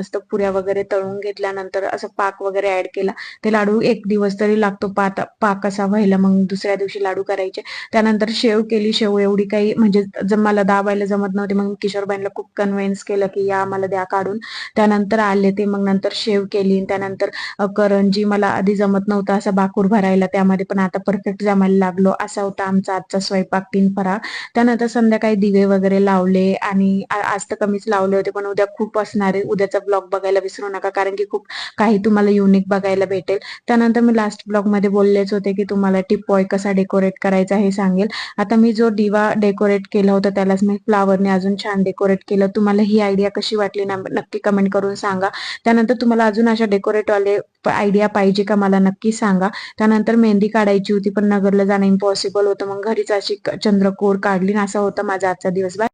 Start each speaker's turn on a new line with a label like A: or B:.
A: मस्त पुऱ्या वगैरे तळून घेतल्यानंतर असं पाक वगैरे ऍड केला. ते लाडू एक दिवस तरी लागतो पाक पाक असा व्हायला मग दुसऱ्या दिवशी लाडू करायचे. त्यानंतर शेव केली शेव एवढी काही म्हणजे मला दाबायला जमत नव्हते मग किशोरबाईंना खूप कन्व्हिन्स केलं की या मला द्या काढून. त्यानंतर आले ते मग नंतर शेव केली त्यानंतर करंजी मला आधी जमत नव्हता असा बाकूर भरायला त्यामध्ये पण आता परफेक्ट जमायला लागलो. असा होता आमचा आजचा स्वयंपाक तीन फराळ त्यानंतर संध्याकाळी दिवे वगैरे लावले आणि आज तर कमीच लावले होते पण उद्या खूप असणार आहे. उद्याचा ब्लॉग बघायला विसरू नका कारण की खूप काही तुम्हाला युनिक बघायला भेटेल. त्यानंतर मी लास्ट ब्लॉगमध्ये बोललेच होते की तुम्हाला टिपॉय कसा डेकोरेट करायचा हे सांगेल. आता मी जो दिवा डेकोरेट केला होता त्यालाच मी फ्लावरने अजून छान डेकोरेट केलं. तुम्हाला ही आयडिया कशी वाटली ना नक्की कमेंट करून सांगा. त्यानंतर तुम्हाला अजून अशा डेकोरेट वाले आयडिया पाहिजे का मला नक्की सांगा. त्यानंतर मेहंदी काढायची होती पण नगरला जाणं इम्पॉसिबल होतं. मग घरीच अशी चंद्रकोर काढली ना असा होता माझा आजचा दिवस. बाय